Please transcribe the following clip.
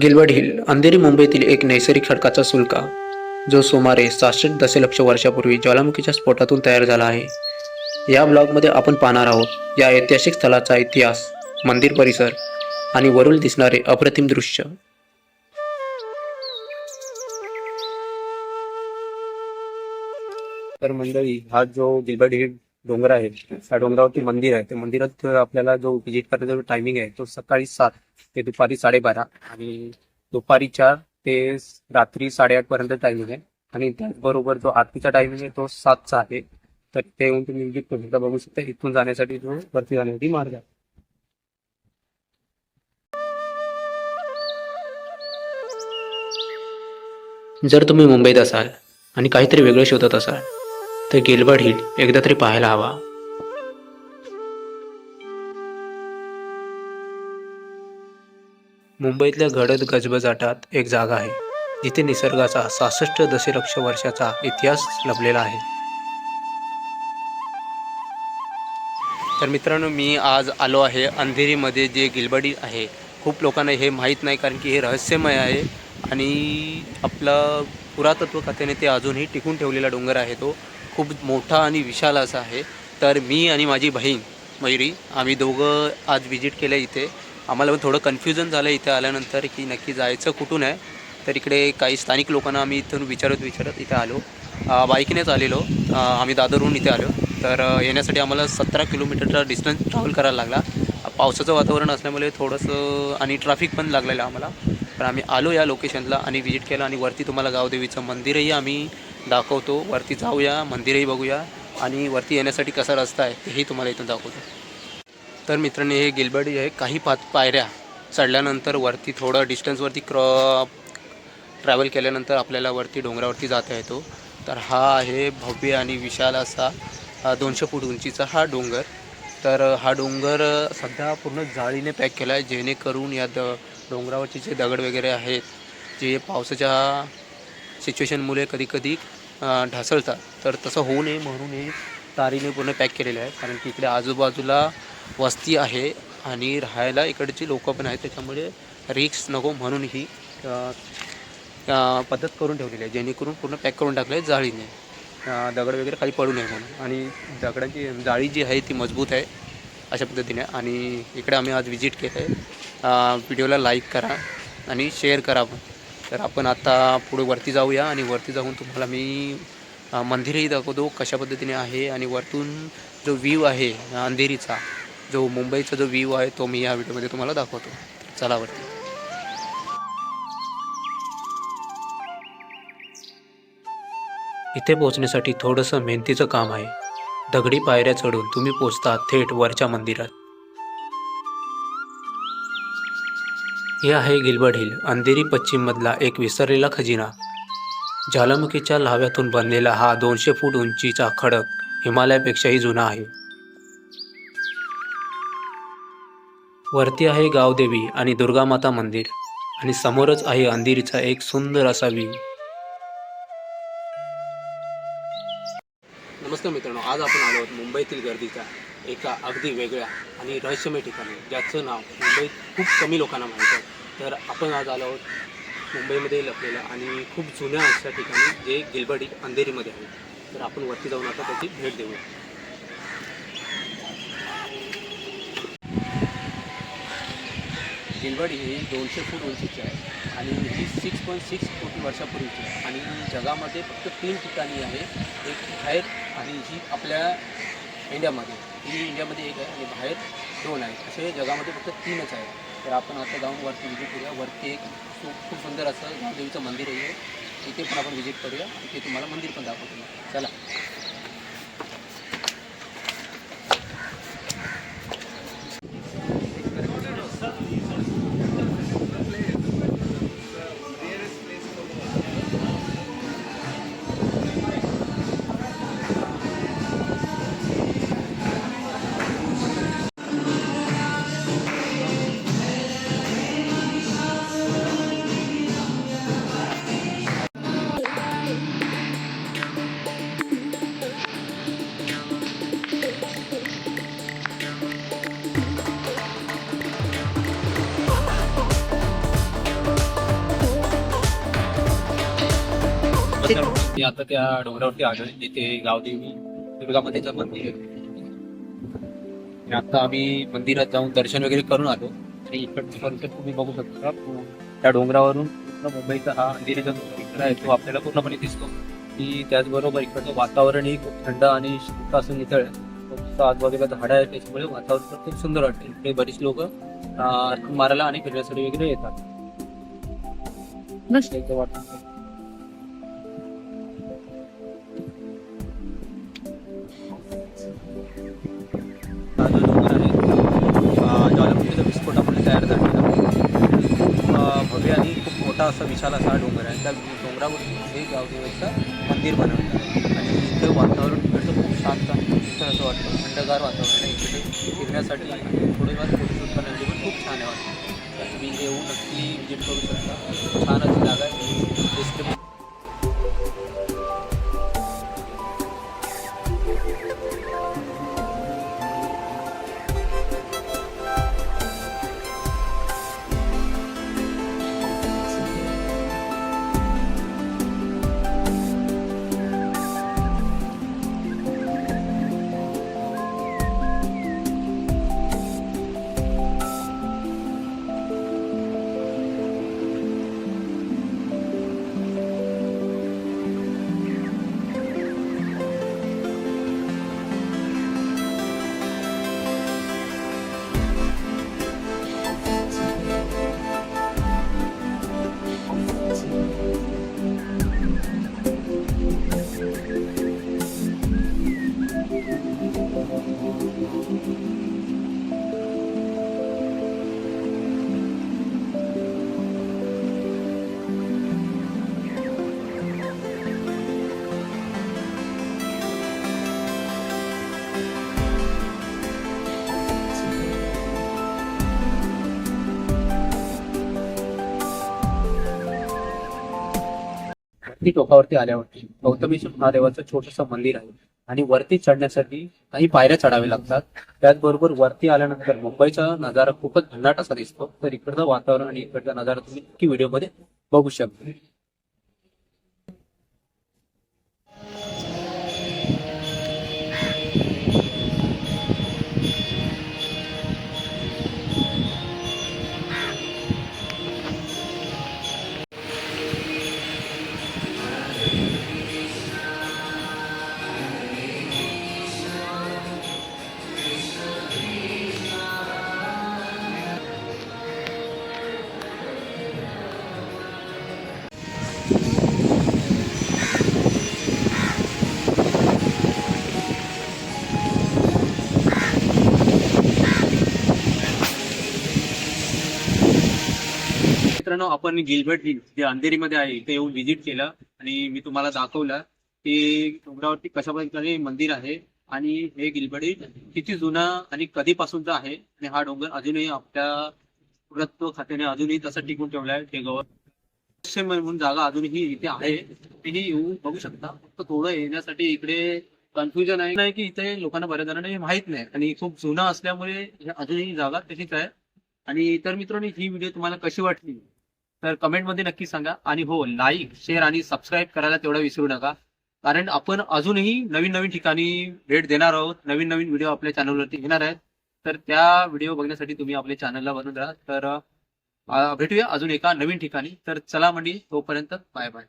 Gilbert hill Andheri मुंबईतील एक नैसर्गिक खडकाचा सुलका जो सुमारे सहाशे दशलक्ष वर्षापूर्वी ज्वालामुखीच्या स्फोटातून तयार झाला आहे. या ब्लॉगमध्ये आपण पाहणार आहोत या ऐतिहासिक स्थळाचा इतिहास मंदिर परिसर आणि वरून दिसणारे अप्रतिम दृश्य. तर मंडळी हा जो गिलबर्ट हिल डोंगर आहे. त्या डोंगरावरती मंदिर आहे. त्या मंदिरात आपल्याला जो व्हिजिट करायचा जो टायमिंग आहे तो सकाळी सात ते दुपारी साडेबारा आणि दुपारी चार ते रात्री साडेआठ पर्यंत टायमिंग आहे. आणि त्याचबरोबर जो आरतीचा टायमिंग आहे तो सातचा आहे. तर ते येऊन तुम्ही व्हिजिट करू शकता. बघू शकता इथून जाण्यासाठी जो वरती जाण्यासाठी मार्ग आहे. जर तुम्ही मुंबईत असाल आणि काहीतरी वेगळं शोधत असाल तर गिलबर्ट हिल एकदा तरी पाहायला हवा. मुंबईतल्या घडत गजबजाटात एक जागा आहे जिथे निसर्गाचा सहासष्ट दशलक्ष वर्षाचा इतिहास लभलेला आहे. तर मित्रांनो मी आज आलो आहे अंधेरीमध्ये जे गिलबडी आहे. खूप लोकांना हे माहीत नाही कारण की हे रहस्यमय आहे आणि आपलं पुरातत्व कथेने ते अजूनही टिकून ठेवलेला डोंगर आहे तो. खूप मोठा आणि विशाल असा आहे. तर मी आणि माझी बहीण मयुरी आम्ही दोघं आज विजिट केलं इथे. आम्हाला पण थोडं कन्फ्युजन झालं इथे आल्यानंतर की नक्की जायचं कुठून आहे. तर इकडे काही स्थानिक लोकांना आम्ही इथून विचारत विचारत इथे आलो. बाईकनेच आलेलो. आम्ही दादरहून इथे आलो. तर येण्यासाठी आम्हाला सतरा किलोमीटरचा डिस्टन्स ट्रॅव्हल करायला लागला. पावसाचं वातावरण असल्यामुळे थोडंसं आणि ट्रॅफिक पण लागलेलं आम्हाला. पण आम्ही आलो या लोकेशनला आणि विजिट केलं आणि वरती तुम्हाला गावदेवीचं मंदिरही आम्ही दाखवतो. वरती जाऊया मंदिरही बघूया आणि वरती येण्यासाठी कसा रस्ता आहे तेही तुम्हाला इथून दाखवतो. तर मित्रांनी हे गिलबर्डी आहे. काही पात पायऱ्या चढल्यानंतर वरती थोडं डिस्टन्सवरती क्रॉ ट्रॅव्हल केल्यानंतर आपल्याला वरती डोंगरावरती जाता येतो. तर हा आहे भव्य आणि विशाल असा दोनशे फूट उंचीचा हा डोंगर. तर हा डोंगर सध्या पूर्ण जाळीने पॅक केला आहे जेणेकरून या द डोंगरावरचे जे दगड वगैरे आहेत जे पावसाच्या सिच्युएशनमुळे कधीकधी ढासळतात. तर तसं होऊ नये म्हणून हे तारीने पूर्ण पॅक केलेले आहे कारण की इकडे आजूबाजूला वस्ती आहे आणि राहायला इकडची लोकं पण आहेत. त्याच्यामुळे रिक्स नको म्हणून ही पद्धत करून ठेवलेली आहे. जेणेकरून पूर्ण पॅक करून टाकलं आहे जाळीने दगड वगैरे खाली पडू नये म्हणून. आणि दगडाची जाळी जी आहे ती मजबूत आहे अशा पद्धतीने. आणि इकडे आम्ही आज विजिट केलं आहे व्हिडिओला लाईक करा आणि शेअर करा पण. तर आपण आता पुढे वरती जाऊया आणि वरती जाऊन तुम्हाला मी मंदिरही दाखवतो कशा पद्धतीने आहे आणि वरतून जो व्ह्यू आहे अंधेरीचा जो मुंबईचा जो व्ह्यू आहे तो मी या व्हिडिओमध्ये तुम्हाला दाखवतो. चला वरती. इथे पोहोचण्यासाठी थोडंसं मेहनतीचं काम आहे. दगडी पायऱ्या चढून तुम्ही पोचता थेट वरच्या मंदिरात. हे आहे गिलबर्ट हिल अंधेरी पश्चिममधला एक विसरलेला खजिना. ज्वालामुखीच्या लाव्यातून बनलेला हा दोनशे फूट उंचीचा खडक हिमालयापेक्षाही जुना आहे. वरती आहे गावदेवी आणि दुर्गामाता मंदिर आणि समोरच आहे अंधेरीचा एक सुंदर असा व्ह्यू नमस्कार मित्रांनो आज आपण आलो आहोत मुंबईतील गर्दीच्या एका अगदी वेगळ्या आणि रहस्यमय ठिकाणी ज्याचं नाव मुंबईत खूप कमी लोकांना माहीत आहे. तर आपण आज आलो आहोत मुंबईमध्ये लपलेलं आणि खूप जुन्या अशा ठिकाणी जे गिलबर्डी अंधेरीमध्ये आहे. तर आपण वरती जाऊन आता त्याची भेट देऊया. गिलबर्डी ही दोनशे फूट उंचीची आहे आणि ही सिक्स पॉईंट सिक्स कोटी वर्षापूर्वीची आहे. आणि जगामध्ये फक्त तीन ठिकाणी आहे. एक बाहेर आणि ही आपल्या इंडियामध्ये. ही इंडियामध्ये एक आहे आणि बाहेर दोन आहेत. असे जगामध्ये फक्त तीनच आहे तर आपण आता जाऊन वरती विजिट करूया. वरती एक खूप सुंदर असं देवीचं मंदिर आहे. तिथे पण आपण विजिट करूया. इथे तुम्हाला मंदिर पण दाखवतो. चला. आता त्या डोंगरावरती आलो जिथे गावदेवी. दुर्गा मातेचं मंदिर. आहे आता आम्ही मंदिरात जाऊन दर्शन वगैरे करून आलो. आणि इकडचं परिसर तुम्ही बघू शकता त्या डोंगरावरून पूर्ण मुंबईचा हा अंधेरीचा परिसर आहे तो आपल्याला पूर्णपणे दिसतो. की त्याचबरोबर इकडचं वातावरणही खूप थंड आणि शांत असून इथं आजूबाजूला झाडं आहेत त्याच्यामुळे वातावरण पण खूप सुंदर वाटते. इकडे बरीच लोक मारायला आणि फिरण्यासाठी वगैरे येतात. वाटतं असा विशाल असा डोंगर आहे. त्या डोंगरावर हे गावदेवाचं मंदिर बनवलं. आहे आणि इथे वातावरण इकडचं खूप शांत आणि तिथं असं वाटतं. थंडगार वातावरण आहे इकडे. फिरण्यासाठी आणि थोडीफार फोटोशूट करण्यासाठी पण खूप छान आहे वाटतं. तर तुम्ही येऊन नक्की विजिट करू शकता. छान वरती टोकावरती आल्यावरती गौतमेश्वर महादेवाचं छोटस मंदिर आहे. आणि वरती चढण्यासाठी काही पायऱ्या चढाव्या लागतात. त्याचबरोबर वरती आल्यानंतर मुंबईचा नजारा खूपच भन्नाट असा दिसतो. तर इकडचं वातावरण आणि इकडचा नजारा तुम्ही व्हिडिओमध्ये बघू शकता. मित्रांनो आपण गिलबर्ट हिल जे अंधेरीमध्ये आहे इथे येऊन व्हिजिट केलं आणि मी तुम्हाला दाखवलं की डोंगरावरती कशा प्रकारे मंदिर आहे आणि हे गिलबर्ट हिल किती जुना आणि कधीपासूनचा आहे आणि हा डोंगर अजूनही आपल्या पुरातत्व खात्याने अजूनही तसं टिकून ठेवला आहे ते म्हणून जागा अजूनही इथे आहे. तेही येऊन बघू शकता. फक्त थोडं येण्यासाठी इकडे कन्फ्युजन आहे. नाही की इथे लोकांना बऱ्याच जणांना हे माहीत नाही आणि खूप जुना असल्यामुळे अजूनही जागा तशीच आहे. आणि इतर मित्रांनी ही व्हिडिओ तुम्हाला कशी वाटली? तर कमेंटमध्ये नक्की सांगा. आणि हो लाईक शेअर आणि सबस्क्राईब करायला तेवढा विसरू नका. कारण आपण अजूनही नवीन नवीन ठिकाणी भेट देणार आहोत. नवीन नवीन व्हिडिओ आपल्या चॅनलवरती येणार आहेत. तर त्या व्हिडिओ बघण्यासाठी तुम्ही आपल्या चॅनलला बनवून राहा. तर भेटूया अजून एका नवीन ठिकाणी. तर चला मंडी तोपर्यंत बाय बाय.